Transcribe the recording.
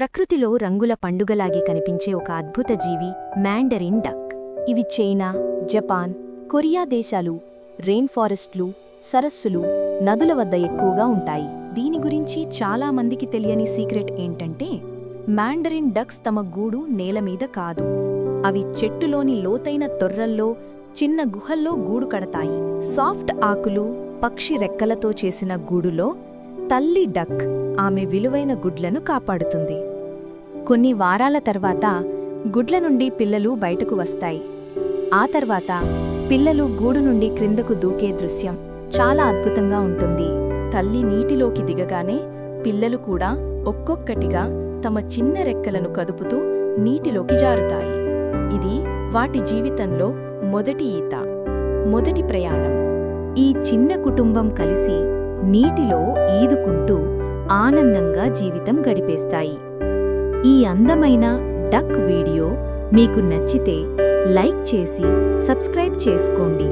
ప్రకృతిలో రంగుల పండుగలాగే కనిపించే ఒక అద్భుత జీవి మ్యాండరిన్ డక్. ఇవి చైనా జపాన్ కొరియా దేశాలు రెయిన్ ఫారెస్ట్లు సరస్సులు నదుల వద్ద ఎక్కువగా ఉంటాయి. దీని గురించి చాలా మందికి తెలియని సీక్రెట్ ఏంటంటే మ్యాండరిన్ డక్స్ తమ గూడు నేల మీద కాదు. అవి చెట్టులోని లోతైన తొర్రల్లో చిన్న గుహల్లో గూడు కడతాయి. సాఫ్ట్ ఆకులు పక్షి రెక్కలతో చేసిన గూడులో తల్లి డక్ ఆమె విలువైన గుడ్లను కాపాడుతుంది. కొన్ని వారాల తర్వాత గుడ్ల నుండి పిల్లలు బయటకు వస్తాయి. ఆ తర్వాత పిల్లలు గూడు నుండి క్రిందకు దూకే దృశ్యం చాలా అద్భుతంగా ఉంటుంది. తల్లి నీటిలోకి దిగగానే పిల్లలు కూడా ఒక్కొక్కటిగా తమ చిన్న రెక్కలను కదుపుతూ నీటిలోకి జారుతాయి. ఇది వాటి జీవితంలో మొదటి ఈత మొదటి ప్రయాణం. ఈ చిన్న కుటుంబం కలిసి నీటిలో ఈదుకుంటూ ఆనందంగా జీవితం గడిపేస్తాయి. ఈ అందమైన డక్ వీడియో మీకు నచ్చితే లైక్ చేసి సబ్స్క్రైబ్ చేసుకోండి.